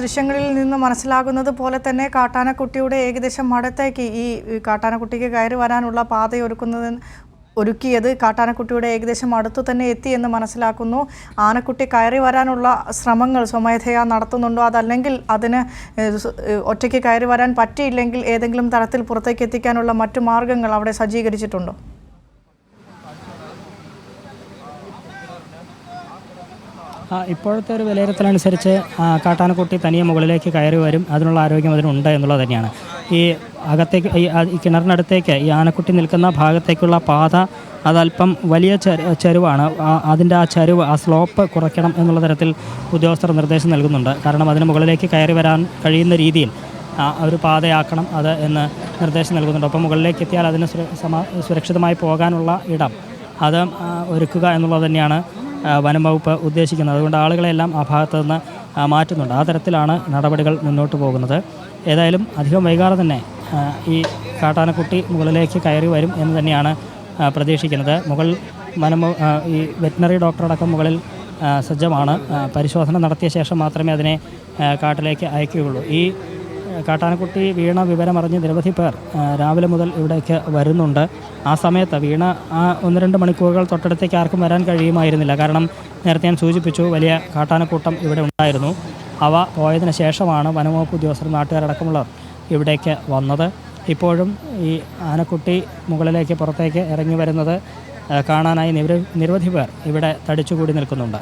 ദൃശ്യങ്ങളിൽ നിന്ന് മനസ്സിലാകുന്നത് പോലെ തന്നെ കാട്ടാനക്കുട്ടിയുടെ ഏകദേശം മടത്തേക്ക് ഈ കാട്ടാനക്കുട്ടിക്ക് കയറി വരാനുള്ള പാതയൊരുക്കുന്നതിന് ഒരുക്കിയത് കാട്ടാനക്കുട്ടിയുടെ ഏകദേശം അടുത്തു തന്നെ എത്തി എന്ന് മനസ്സിലാക്കുന്നു. ആനക്കുട്ടി കയറി വരാനുള്ള ശ്രമങ്ങൾ സ്വമേധയാ നടത്തുന്നുണ്ടോ? അതല്ലെങ്കിൽ അതിന് ഒറ്റയ്ക്ക് കയറി വരാൻ പറ്റിയില്ലെങ്കിൽ ഏതെങ്കിലും തരത്തിൽ പുറത്തേക്ക് എത്തിക്കാനുള്ള മറ്റു മാർഗങ്ങൾ അവിടെ സജ്ജീകരിച്ചിട്ടുണ്ടോ? ഇപ്പോഴത്തെ ഒരു വിലയിരുത്തലനുസരിച്ച് കാട്ടാനക്കുട്ടി തനിയെ മുകളിലേക്ക് കയറി വരും. അതിനുള്ള ആരോഗ്യം അതിനുണ്ട് എന്നുള്ളത് തന്നെയാണ്. ഈ അകത്തേക്ക് ഈ കിണറിനടുത്തേക്ക് ഈ ആനക്കുട്ടി നിൽക്കുന്ന ഭാഗത്തേക്കുള്ള പാത അതല്പം വലിയ ചരിവാണ്. അതിന്റെ ആ ചരുവ് ആ സ്ലോപ്പ് കുറയ്ക്കണം എന്നുള്ള തരത്തിൽ ഉദ്യോഗസ്ഥർ നിർദ്ദേശം നൽകുന്നുണ്ട്. കാരണം അതിന് മുകളിലേക്ക് കയറി വരാൻ കഴിയുന്ന രീതിയിൽ ഒരു പാതയാക്കണം അത് എന്ന് നിർദ്ദേശം നൽകുന്നുണ്ട്. അപ്പം മുകളിലേക്ക് എത്തിയാൽ അതിന് സുരക്ഷിതമായി പോകാനുള്ള ഇടം അത് ഒരുക്കുക എന്നുള്ളത് തന്നെയാണ് വനം വകുപ്പ് ഉദ്ദേശിക്കുന്നത്. അതുകൊണ്ട് ആളുകളെല്ലാം ആ ഭാഗത്ത് നിന്ന് മാറ്റുന്നുണ്ട്. ആ തരത്തിലാണ് നടപടികൾ മുന്നോട്ട് പോകുന്നത്. ഏതായാലും അധികം വൈകാതെ തന്നെ ഈ കാട്ടാനക്കുട്ടി മുകളിലേക്ക് കയറി വരും എന്ന് തന്നെയാണ് പ്രതീക്ഷിക്കുന്നത്. മുകൾ വനം ഈ വെറ്റിനറി ഡോക്ടറടക്കം മുകളിൽ സജ്ജമാണ്. പരിശോധന നടത്തിയ ശേഷം മാത്രമേ അതിനെ കാട്ടിലേക്ക് അയക്കുകയുള്ളൂ. ഈ കാട്ടാനക്കുട്ടി വീണ വിവരമറിഞ്ഞ് നിരവധി പേർ രാവിലെ മുതൽ ഇവിടേക്ക് വരുന്നുണ്ട്. ആ സമയത്ത് വീണ ആ ഒന്ന് രണ്ട് മണിക്കൂറുകൾ തൊട്ടടുത്തേക്ക് ആർക്കും വരാൻ കഴിയുമായിരുന്നില്ല. കാരണം നേരത്തെ ഞാൻ സൂചിപ്പിച്ചു വലിയ കാട്ടാനക്കൂട്ടം ഇവിടെ ഉണ്ടായിരുന്നു. അവ പോയതിനു ശേഷമാണ് വനംവകുപ്പ് ഉദ്യോഗസ്ഥർ നാട്ടുകാരടക്കമുള്ളവർ ഇവിടേക്ക് വന്നത്. ഇപ്പോഴും ഈ ആനക്കുട്ടി മുകളിലേക്ക് പുറത്തേക്ക് ഇറങ്ങി വരുന്നത് കാണാനായി നിരവധി പേർ ഇവിടെ തടിച്ചുകൂടി നിൽക്കുന്നുണ്ട്.